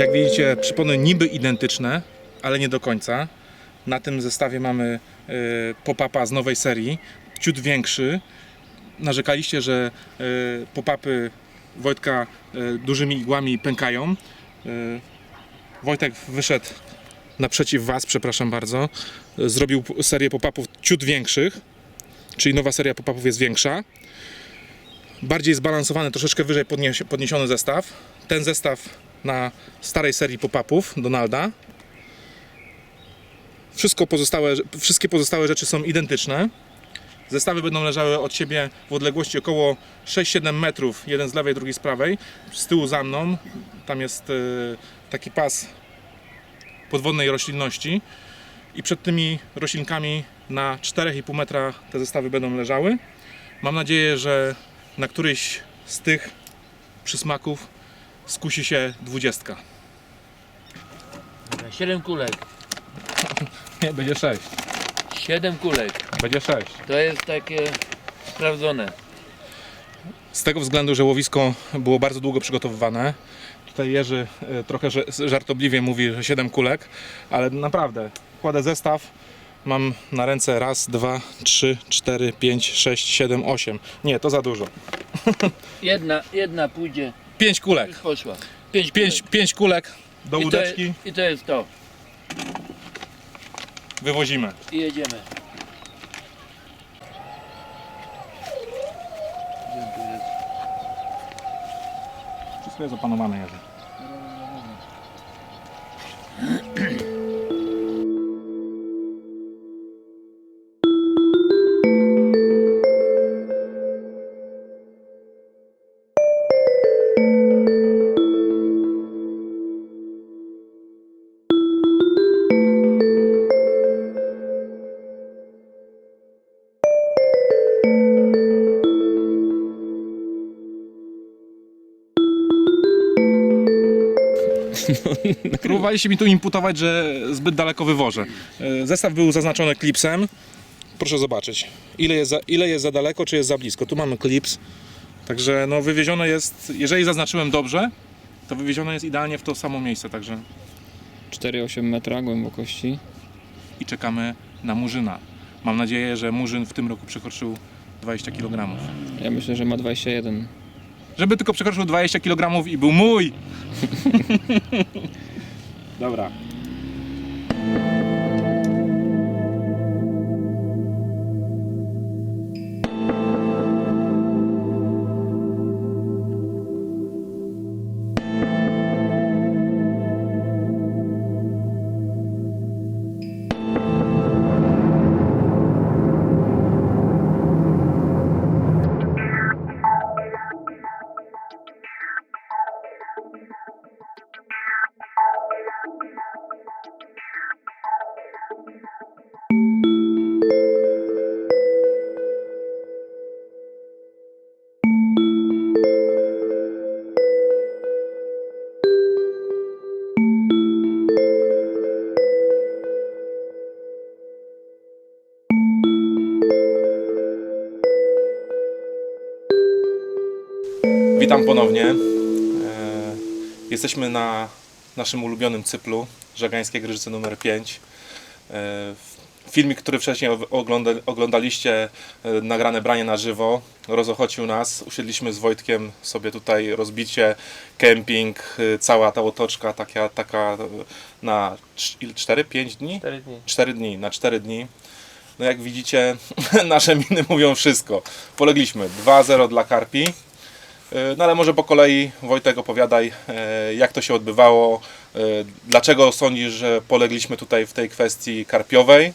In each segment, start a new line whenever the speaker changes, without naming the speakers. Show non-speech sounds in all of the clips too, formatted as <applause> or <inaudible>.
Jak widzicie, przypony niby identyczne, ale nie do końca. Na tym zestawie mamy e, pop-upa z nowej serii, ciut większy. Narzekaliście, że e, pop-upy Wojtka e, dużymi igłami pękają. Wojtek wyszedł naprzeciw Was, przepraszam bardzo. Zrobił serię pop-upów ciut większych, czyli nowa seria pop-upów jest większa. Bardziej zbalansowany, troszeczkę wyżej podniesiony zestaw. Ten zestaw na starej serii pop-upów Donalda. Wszystko pozostałe, wszystkie pozostałe rzeczy są identyczne. Zestawy będą leżały od siebie w odległości około 6-7 metrów, jeden z lewej, drugi z prawej. Z tyłu za mną, tam jest e, taki pas podwodnej roślinności i przed tymi roślinkami na 4,5 metra te zestawy będą leżały. Mam nadzieję, że na któryś z tych przysmaków skusi się dwudziestka.
Siedem kulek. <laughs>
Nie, będzie 6.
Siedem kulek.
Będzie 6.
To jest takie sprawdzone.
Z tego względu, że łowisko było bardzo długo przygotowywane. Tutaj Jerzy e, trochę że- żartobliwie mówi, że 7 kulek, ale naprawdę kładę zestaw. Mam na ręce raz, dwa, trzy, cztery, pięć, sześć, siedem, osiem. Nie, to za dużo. <laughs>
Jedna, jedna pójdzie,
5 kulek.
już poszła. Pięć,
Pięć,
kulek.
pięć kulek do
I to,
łódeczki.
I to jest to.
Wywozimy.
I jedziemy.
Wszystko jest opanowane, Jerzy. <laughs> Próbowaliście mi tu imputować, że zbyt daleko wywożę. E, Zestaw był zaznaczony klipsem. Proszę zobaczyć, ile jest, za, ile jest za daleko, czy jest za blisko. Tu mamy klips. Także no, wywiezione jest, jeżeli zaznaczyłem dobrze, to wywiezione jest idealnie w to samo miejsce. Także
4,8 metra głębokości.
i czekamy na Murzyna. Mam nadzieję, że Murzyn w tym roku przekroczył 20 kg.
Ja myślę, że ma 21.
Żeby tylko przekroczył 20 kg i był mój! <laughs> Dobra. Ponownie. E, Jesteśmy na naszym ulubionym cyplu Żagańskie Gryżyce numer 5. E, Filmik, który wcześniej ogląda, oglądaliście, e, nagrane branie na żywo, rozochocił nas. Usiedliśmy z Wojtkiem sobie tutaj rozbicie, kemping, cała ta otoczka taka, taka na 4-5 dni?
Cztery dni.
4 dni, na 4 dni. No jak widzicie, <laughs> nasze miny mówią wszystko. Polegliśmy 2-0 dla Karpi. Yy, No ale może po kolei Wojtek opowiadaj, e, jak to się odbywało, e, dlaczego sądzisz, że polegliśmy tutaj w tej kwestii karpiowej,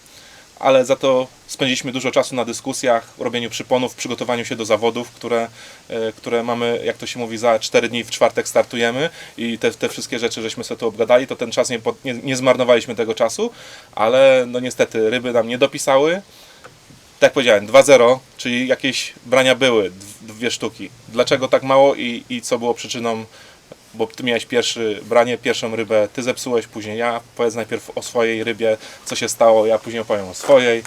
ale za to spędziliśmy dużo czasu na dyskusjach, robieniu przyponów, przygotowaniu się do zawodów, które, e, które mamy, jak to się mówi, za 4 dni w czwartek startujemy i te, te wszystkie rzeczy, żeśmy sobie tu obgadali, to ten czas nie, nie, nie zmarnowaliśmy tego czasu, ale no niestety ryby nam nie dopisały. Tak jak powiedziałem, 2-0, czyli jakieś brania były, dw- dwie sztuki. Dlaczego tak mało i, i co było przyczyną? Bo ty miałeś pierwszy branie, pierwszą rybę, ty zepsułeś, później ja. Powiedz najpierw o swojej rybie, co się stało, ja później opowiem o swojej.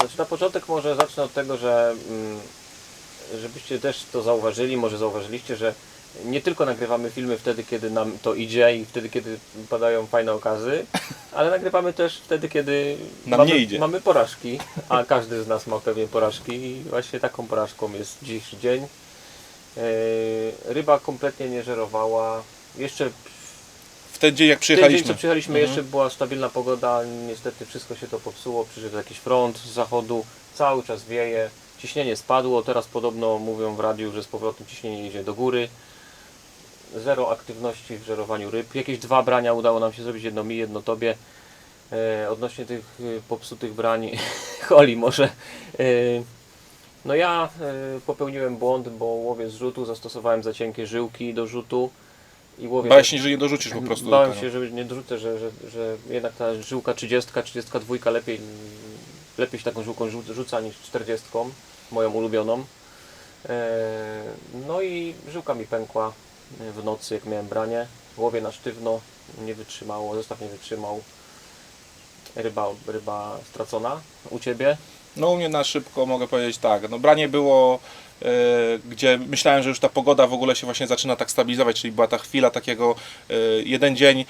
Znaczy na początek może zacznę od tego, że mm, żebyście też to zauważyli, może zauważyliście, że nie tylko nagrywamy filmy wtedy, kiedy nam to idzie i wtedy, kiedy padają fajne okazy, <laughs> ale nagrywamy też wtedy, kiedy
Nam
mamy,
nie idzie.
mamy porażki, a każdy z nas ma pewnie porażki i właśnie taką porażką jest dzisiejszy dzień. Yy, ryba kompletnie nie żerowała. Jeszcze
W ten dzień jak
ten dzień,
przyjechaliśmy,
co przyjechaliśmy,
Mhm.
jeszcze była stabilna pogoda, niestety wszystko się to popsuło, przyszedł jakiś front z zachodu, cały czas wieje, ciśnienie spadło, teraz podobno mówią w radiu, że z powrotem ciśnienie idzie do góry. Zero aktywności w żerowaniu ryb. Jakieś dwa brania udało nam się zrobić, jedno mi, jedno tobie. E, odnośnie tych e, popsutych brań, <laughs> Holi może. E, no ja e, popełniłem błąd, bo łowię z rzutu, zastosowałem za cienkie żyłki do rzutu. I łowię
bałeś się, że nie dorzucisz po <laughs> prostu
Bałem się, że nie dorzucę, że, że, że jednak ta żyłka 30, 32 lepiej, lepiej się taką żyłką rzu- rzuca niż 40, moją ulubioną. E, No i żyłka mi pękła w nocy, jak miałem branie. Łowię na sztywno, nie wytrzymało, zestaw nie wytrzymał. Ryba, ryba stracona u Ciebie.
No u mnie na szybko mogę powiedzieć tak, no branie było, e, gdzie myślałem, że już ta pogoda w ogóle się właśnie zaczyna tak stabilizować, czyli była ta chwila takiego, e, jeden dzień,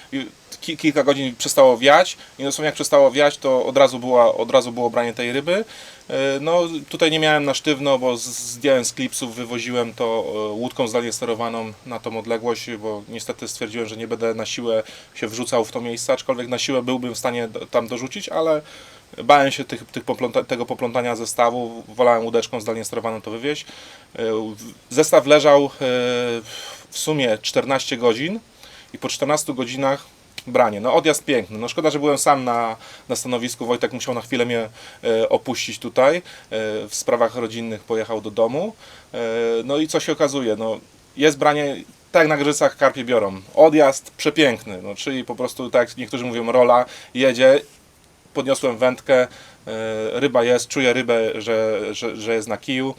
ki, kilka godzin przestało wiać i dosłownie jak przestało wiać, to od razu, była, od razu było branie tej ryby. E, no tutaj nie miałem na sztywno, bo zdjąłem z klipsów, wywoziłem to e, łódką zdalnie sterowaną na tą odległość, bo niestety stwierdziłem, że nie będę na siłę się wrzucał w to miejsce, aczkolwiek na siłę byłbym w stanie tam dorzucić, ale Bałem się tych, tych popląta, tego poplątania zestawu, wolałem łódeczką zdalnie sterowaną to wywieźć. E, Zestaw leżał w sumie 14 godzin i po 14 godzinach branie. No odjazd piękny. No szkoda, że byłem sam na, na stanowisku. Wojtek musiał na chwilę mnie e, opuścić tutaj. E, w sprawach rodzinnych pojechał do domu. E, no i co się okazuje? No, jest branie, tak jak na Grzycach karpie biorą. Odjazd przepiękny, no, czyli po prostu tak niektórzy mówią rola, jedzie podniosłem wędkę, e, ryba jest, czuję rybę, że, że, że jest na kiju.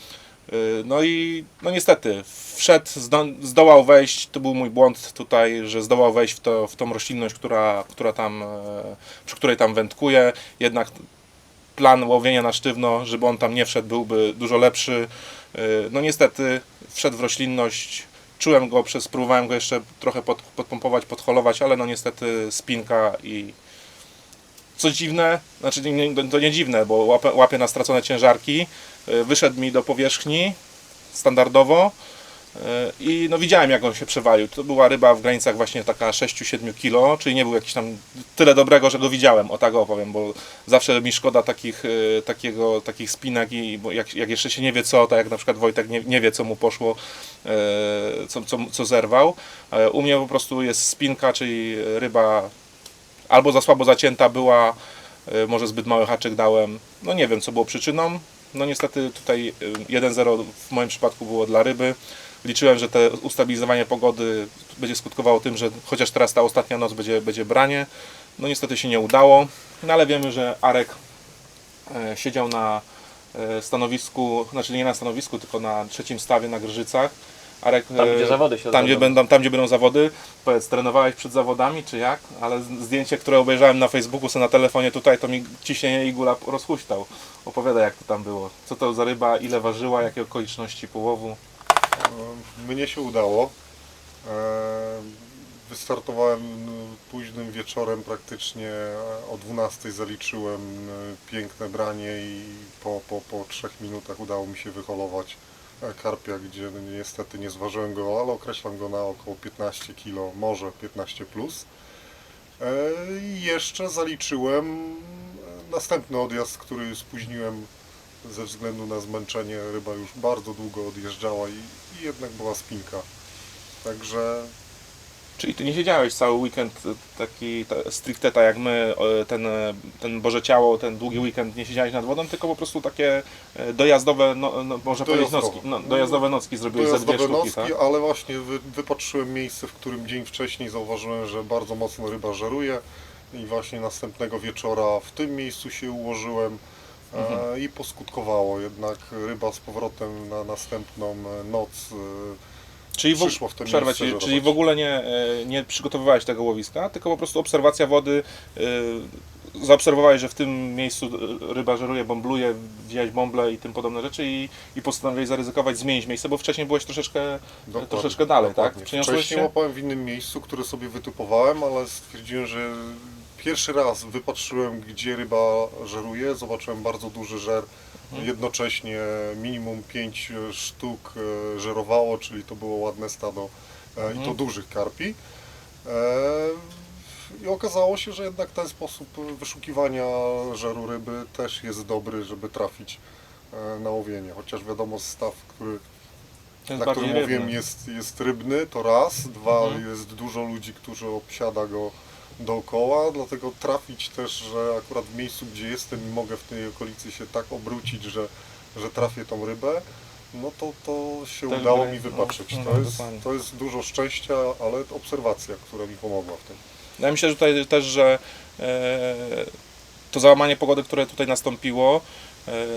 E, No i no niestety, wszedł, zdo, zdołał wejść, to był mój błąd tutaj, że zdołał wejść w, to, w tą roślinność, która, która tam, e, przy której tam wędkuje. Jednak plan łowienia na sztywno, żeby on tam nie wszedł, byłby dużo lepszy. E, No niestety, wszedł w roślinność, czułem go, przez, próbowałem go jeszcze trochę pod, podpompować, podholować, ale no niestety spinka i, co dziwne, znaczy nie, to nie dziwne, bo łapie, łapie na stracone ciężarki, y, wyszedł mi do powierzchni standardowo y, i no widziałem jak on się przewalił. To była ryba w granicach właśnie taka 6-7 kg, czyli nie był jakiś tam tyle dobrego, że go widziałem, o tak opowiem, bo zawsze mi szkoda takich, y, takiego, takich spinek i jak, jak jeszcze się nie wie co, tak jak na przykład Wojtek nie, nie wie co mu poszło, co, co, co zerwał. U mnie po prostu jest spinka, czyli ryba albo za słabo zacięta była, y, może zbyt mały haczyk dałem. No nie wiem, co było przyczyną. No niestety tutaj y, 1-0 w moim przypadku było dla ryby. Liczyłem, że te ustabilizowanie pogody będzie skutkowało tym, że chociaż teraz ta ostatnia noc będzie, będzie branie. No niestety się nie udało. No ale wiemy, że Arek e, siedział na e, stanowisku, znaczy nie na stanowisku, tylko na trzecim stawie na Grzycach. Arek,
Tam,
e,
gdzie zawody się
tam gdzie, będą, tam, gdzie będą zawody. Powiedz, trenowałeś przed zawodami, czy jak? Ale zdjęcie, które obejrzałem na Facebooku, sobie na telefonie tutaj, to mi ciśnienie i gula rozhuśtał. Opowiadaj, jak to tam było. Co to za ryba, ile ważyła, jakie okoliczności połowu.
Mnie się udało. E, Wystartowałem późnym wieczorem, praktycznie o 12 zaliczyłem e, piękne branie i po, po, po 3 minutach udało mi się wyholować e, karpia, gdzie niestety nie zważyłem go, ale określam go na około 15 kg, może 15 plus. E, I jeszcze zaliczyłem następny odjazd, który spóźniłem ze względu na zmęczenie. Ryba już bardzo długo odjeżdżała i, i jednak była spinka. Także
Czyli ty nie siedziałeś cały weekend e, taki ta, stricte tak jak my, ten, e, ten Boże Ciało, ten długi weekend nie siedziałeś nad wodą, tylko po prostu takie e, dojazdowe, no, no, można powiedzieć
Dojazdowe.
nocki. No, dojazdowe nocki zrobiłeś ze dwie
dojazdowe
sztuki,
nocki,
tak?
ale właśnie wy, wypatrzyłem miejsce, w którym dzień wcześniej zauważyłem, że bardzo mocno ryba żeruje i właśnie następnego wieczora w tym miejscu się ułożyłem
Mhm.
i poskutkowało. Jednak ryba z powrotem na następną noc
Czyli w,
przyszło w
przerwę
żerować.
czyli w ogóle nie, e, nie przygotowywałeś tego łowiska, tylko po prostu obserwacja wody, e, zaobserwowałeś, że w tym miejscu e, ryba żeruje, bąbluje, wziąłeś bąble i tym podobne rzeczy i, i postanowiłeś zaryzykować, zmienić miejsce, bo wcześniej byłeś troszeczkę,
Dokładnie,
troszeczkę dalej,
dokładnie.
tak? Przeniosłeś
Wcześniej
się?
łapałem w innym miejscu, które sobie wytypowałem, ale stwierdziłem, że pierwszy raz wypatrzyłem, gdzie ryba żeruje. Zobaczyłem bardzo duży żer. Jednocześnie minimum 5 sztuk e, żerowało, czyli to było ładne stado e, i to
Mhm.
dużych karpi. E, I okazało się, że jednak ten sposób wyszukiwania żeru ryby też jest dobry, żeby trafić e, na łowienie. Chociaż wiadomo, staw, który na którym mówiłem jest, jest rybny, to raz, dwa,
Mhm.
jest dużo ludzi, którzy obsiada go dookoła, dlatego trafić też, że akurat w miejscu, gdzie jestem i mogę w tej okolicy się tak obrócić, że, że trafię tą rybę, no to, to się
Też
udało mi wypatrzeć.
no,
to,
no,
jest,
dokładnie.
to jest dużo szczęścia, ale obserwacja, która mi pomogła w tym.
Ja myślę, że tutaj też, że e, to załamanie pogody, które tutaj nastąpiło,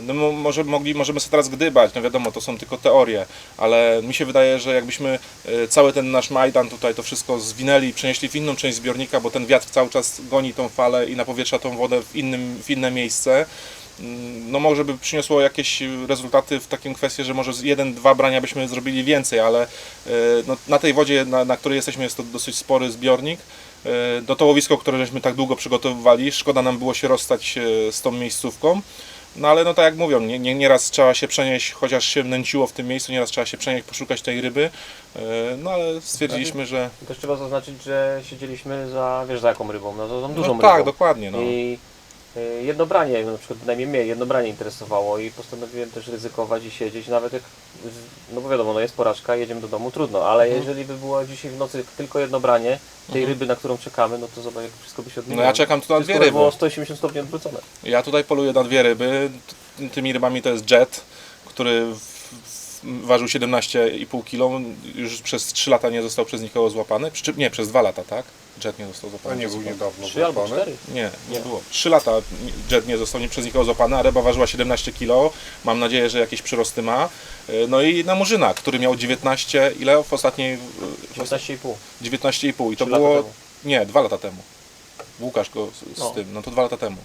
no mo- może, mogli, możemy sobie teraz gdybać, no wiadomo, to są tylko teorie, ale mi się wydaje, że jakbyśmy e, cały ten nasz Majdan tutaj to wszystko zwinęli, przenieśli w inną część zbiornika, bo ten wiatr cały czas goni tą falę i napowietrza tą wodę w, innym, w inne miejsce, mm, no może by przyniosło jakieś rezultaty w takim kwestii, że może jeden, dwa brania byśmy zrobili więcej, ale e, no, na tej wodzie, na, na której jesteśmy, jest to dosyć spory zbiornik. E, Do to łowisko, które żeśmy tak długo przygotowywali, szkoda nam było się rozstać e, z tą miejscówką. No ale no tak jak mówią, nie, nie, nieraz trzeba się przenieść, chociaż się nęciło w tym miejscu, nieraz trzeba się przenieść, poszukać tej ryby. E, No ale stwierdziliśmy, że.
Też trzeba zaznaczyć, że siedzieliśmy za, wiesz za jaką rybą, no to tą dużą
No tak,
rybą.
dokładnie. No.
I jedno branie, na przykład bynajmniej mnie jedno branie interesowało i postanowiłem też ryzykować i siedzieć, nawet jak, no bo wiadomo, no jest porażka, jedziemy do domu, trudno, ale
Mhm.
jeżeli by było dzisiaj w nocy tylko jedno branie tej
Mhm.
ryby, na którą czekamy, no to zobacz, jak wszystko by się
No
odmieniło.
ja czekam tu na dwie
by
ryby.
było 180 stopni odwrócone.
Ja tutaj poluję na dwie ryby. Tymi rybami to jest jet, który ważył 17,5 kg. Już przez 3 lata nie został przez nikogo złapany. Przy, nie, przez 2 lata, tak? Jet nie został
A
złapany.
nie
przez
był niedawno
Trzy albo
złapany.
cztery.
Nie, nie
Nie.
było. 3 lata jet nie został nie przez nikogo złapany, a ryba ważyła 17 kg. Mam nadzieję, że jakieś przyrosty ma. E, No i na Murzyna, który miał 19, ile w ostatniej... w osta-
19,5.
19,5 i to było...
temu.
Nie, dwa lata temu. Łukasz go z, z
No.
tym, no to dwa lata temu.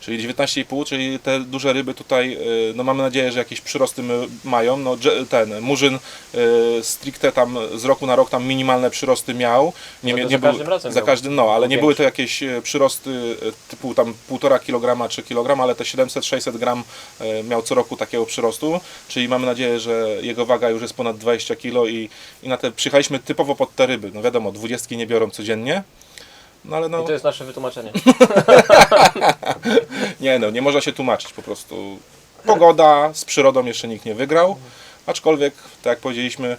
Czyli 19,5, czyli te duże ryby tutaj, y, no mamy nadzieję, że jakieś przyrosty mają. No ten Murzyn y, stricte tam z roku na rok tam minimalne przyrosty miał. Nie, nie
za każdym razem
za każdym, no, ale nie były to jakieś y, przyrosty typu tam 1,5 kg, 3 kg, ale te 700-600 gram miał co roku takiego przyrostu, czyli mamy nadzieję, że jego waga już jest ponad 20 kg i, i na te przyjechaliśmy typowo pod te ryby. No wiadomo, 20 nie biorą codziennie. No ale no,
I to jest nasze wytłumaczenie. <laughs>
nie no, nie można się tłumaczyć po prostu. Pogoda, z przyrodą jeszcze nikt nie wygrał, aczkolwiek, tak jak powiedzieliśmy,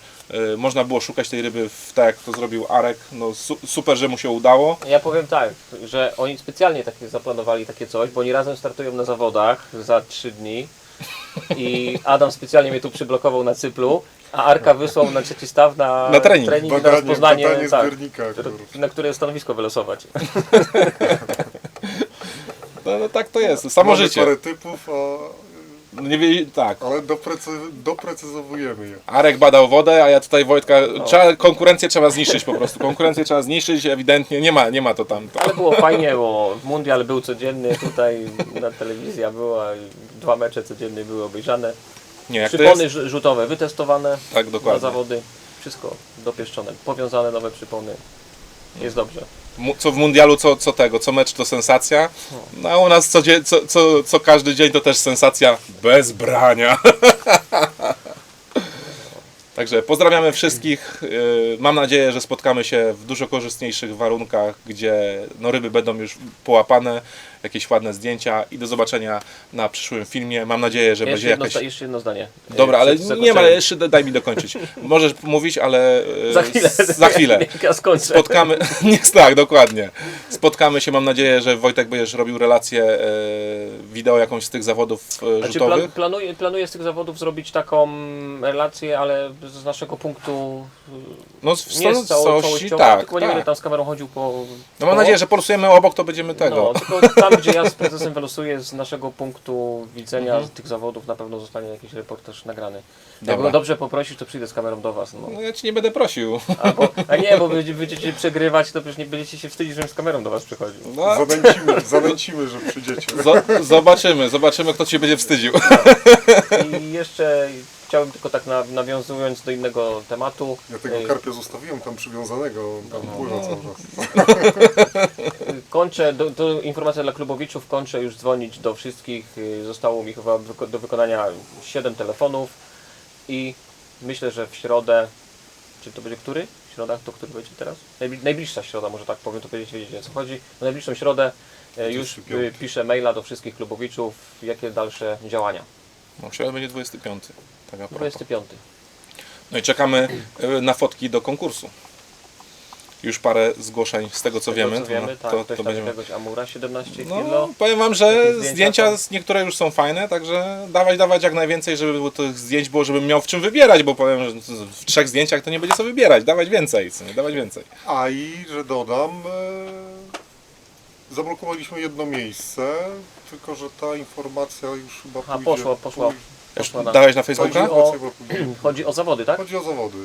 y, można było szukać tej ryby w, tak jak to zrobił Arek, no su, super, że mu się udało.
Ja powiem tak, że oni specjalnie takie zaplanowali takie coś, bo oni razem startują na zawodach za 3 dni i Adam specjalnie mnie tu przyblokował na cyplu, a Arka wysłał na trzeci staw na,
Na trening.
i na
Badanie,
rozpoznanie,
badanie
tak,
zbiornika. kurwa.
na które stanowisko wylosować. <laughs>
No, no tak to jest, samo
Mamy
życie.
parę typów, a,
No, Nie wie, tak.
ale doprecy, doprecyzowujemy je.
Arek badał wodę, a ja tutaj Wojtka, trzeba, konkurencję trzeba zniszczyć po prostu, konkurencję trzeba zniszczyć, ewidentnie nie ma, nie ma to tam.
Ale było fajnie, bo mundial był codzienny, tutaj na telewizja była, i dwa mecze codziennie były obejrzane.
Nie, jak to
Przypony
jest,
rzu- rzutowe wytestowane
tak
na
dokładnie.
zawody, wszystko dopieszczone, powiązane nowe przypony. Jest dobrze.
Mu- Co w mundialu, co, co tego, co mecz to sensacja, no a u nas co, dzie- co, co, co każdy dzień to też sensacja bez brania. <laughs> Także pozdrawiamy wszystkich. Yy, Mam nadzieję, że spotkamy się w dużo korzystniejszych warunkach, gdzie no, ryby będą już połapane, jakieś ładne zdjęcia i do zobaczenia na przyszłym filmie. Mam nadzieję, że będzie
jedno,
jakaś...
zda- jeszcze jedno zdanie.
Dobra,
E,
ale
przed
nie
zakończeniem.
ale jeszcze daj mi dokończyć. <laughs> Możesz mówić, ale yy,
Za chwilę.
za chwilę. <laughs>
Jak ja skończę.
Spotkamy, <laughs> nie, tak, dokładnie. Spotkamy się, mam nadzieję, że Wojtek będziesz robił relację e, wideo jakąś z tych zawodów e,
Znaczy,
rzutowych.
plan, planuję, planuję z tych zawodów zrobić taką relację, ale z naszego punktu
No w
nie cało,
całości, tak,
tylko nie będę
tak.
tam z kamerą chodził po...
No mam nadzieję, że polusujemy obok, to będziemy tego.
No, tylko tam gdzie ja z prezesem wylosuję z naszego punktu widzenia
Mhm.
tych zawodów na pewno zostanie jakiś reportaż nagrany. Jak
Dobra.
go dobrze poprosisz, to przyjdę z kamerą do was. No.
No ja ci nie będę prosił.
Albo, a nie, bo będziecie, będziecie przegrywać, to przecież nie będziecie się wstydzić, żebym z kamerą do was przychodził.
No,
Zanęcimy, zanęcimy, że przyjdziecie.
zo- zobaczymy, zobaczymy kto ci będzie wstydził.
I jeszcze chciałbym tylko tak na, nawiązując do innego tematu.
Ja tego
y,
karpia zostawiłem tam przywiązanego, tam pływa cały czas. <laughs>
Kończę, do, do, informacja dla klubowiczów, kończę już dzwonić do wszystkich. Y, Zostało mi chyba do wykonania 7 telefonów i myślę, że w środę, czy to będzie który? Środa to który będzie teraz? Najbli- najbliższa środa, może tak powiem, to będziecie wiedzieć o co chodzi. W najbliższą środę y, już
25.
y, piszę maila do wszystkich klubowiczów, jakie dalsze działania.
No, środę będzie 25. Tak a propos.
25.
No i czekamy y, na fotki do konkursu. Już parę zgłoszeń z tego co wiemy.
To, co wiemy,
to,
tak,
to,
ktoś
to
tam
będziemy...
jakiegoś Amura 17
No,
kilo.
powiem wam, że
Jakieś zdjęcia
zdjęcia,
są?
z niektóre już są fajne, także dawać, dawać jak najwięcej, żeby było tych zdjęć było, żebym miał w czym wybierać, bo powiem, że w trzech zdjęciach to nie będzie co wybierać, dawać więcej, co nie, dawać więcej.
A i, że dodam, e, zablokowaliśmy jedno miejsce, tylko że ta informacja już chyba
A,
pójdzie...
poszła, poszła.
pój-
Już
Poszła na-
dałeś na
Chodzi
Facebooka?
o-
chyba pójdzie. <clears throat>
Chodzi o zawody, tak?
Chodzi o zawody.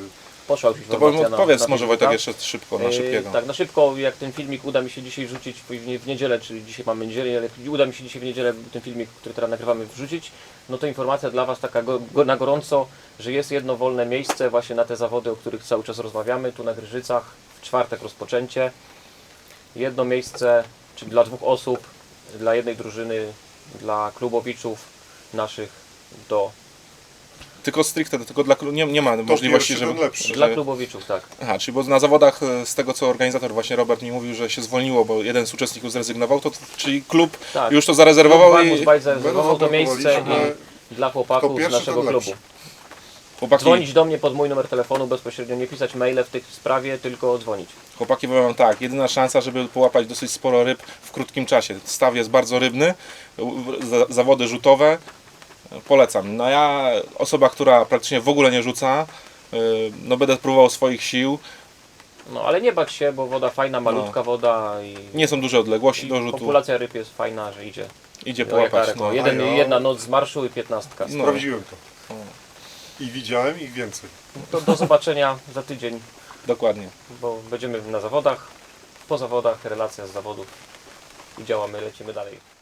Poszła już
To
informacja na-
powiedz
na
może
Facebooka.
Wojtek jeszcze szybko, na
Yy,
szybkiego.
Tak, na szybko, jak ten filmik uda mi się dzisiaj wrzucić w, w w niedzielę, czyli dzisiaj mamy niedzielę, ale jak uda mi się dzisiaj w niedzielę ten filmik, który teraz nagrywamy, wrzucić, no to informacja dla Was taka go, go, na gorąco, że jest jedno wolne miejsce właśnie na te zawody, o których cały czas rozmawiamy, tu na Grzyżycach, w czwartek rozpoczęcie. Jedno miejsce, czyli dla dwóch osób, dla jednej drużyny, dla klubowiczów naszych do...
Tylko stricte, tylko dla klu- nie, nie ma możliwości,
pierwszy,
żeby...
ten lepszy.
Dla
że-
klubowiczów, tak.
Aha, czyli bo na zawodach e, z tego co organizator właśnie Robert mi mówił, że się zwolniło, bo jeden z uczestników zrezygnował, to czyli klub
tak.
już to zarezerwował
Barbusz
i
Bajt zarezerwował to miejsce i dla chłopaków z
pierwszy,
naszego
ten
klubu.
lepszy.
Chłopaki,
Dzwonić do mnie pod mój numer telefonu bezpośrednio, nie pisać maile w tej sprawie, tylko dzwonić.
chłopaki powiem wam tak, jedyna szansa, żeby połapać dosyć sporo ryb w krótkim czasie. Staw jest bardzo rybny, u- za- zawody rzutowe, polecam. No ja, osoba, która praktycznie w ogóle nie rzuca, e, no będę próbował swoich sił.
No ale nie bać się, bo woda fajna, malutka woda i,
Nie są duże odległości
i
do rzutu,
populacja ryb jest fajna, że idzie.
idzie
No,
połapać. No.
rekord? Jeden,
A ja-
Jedna noc z marszu i piętnastka.
No.
Sprawdziłem to. I widziałem ich więcej.
To do zobaczenia za tydzień,
Dokładnie.
bo będziemy na zawodach, po zawodach, relacja z zawodów i działamy, lecimy dalej.